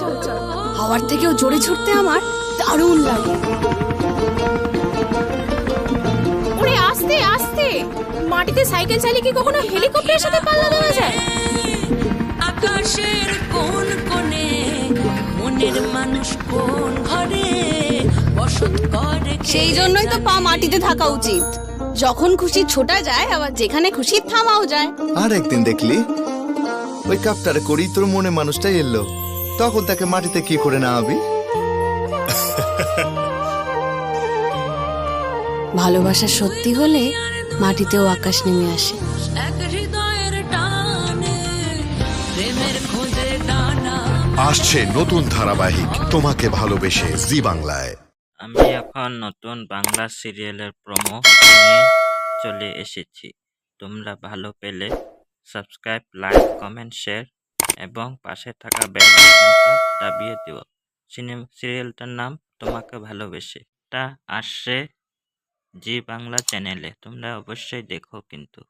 চল চল। হাওয়ার থেকেও জোরে ছুটতে আমার দারুণ লাগে। ওরে আস্তে আস্তে। মাটিতে সাইকেল চালিয়ে কি কখনো হেলিকপ্টারের সাথে পাল্লা দেওয়া যায়? আকাশের কোন কোণে মনের মানুষ কোন ঘরে বসত করে সেই জন্যই তো পা মাটিতে থাকা উচিত। যখন খুশি ছোটা যায় আবার যেখানে খুশি থামাও যায়। আর একদিন দেখলি? ওই কাপটারে করি তোর মনে মানুষটাই এলো। তখন তাকে মাটিতে কি করে না হবি ভালোবাসা সত্যি হলে মাটিতেও আকাশ নেমে আসে। আসছে নতুন ধারাবাহিক তোমাকে ভালোবেসে জি বাংলায়। আমি এখন নতুন বাংলা সিরিয়ালের প্রমো নিয়ে চলে এসেছি। তোমরা ভালো পেলে সাবস্ক্রাইব, লাইক, কমেন্ট, শেয়ার এবং পাশে থাকা বেল আইকনটা দাবিয়ে দিও। সিনেমা, সিরিয়ালটার নাম তোমাকে ভালোবেসে। তা আসছে জি বাংলা চ্যানেলে। তোমরা অবশ্যই দেখো কিন্তু।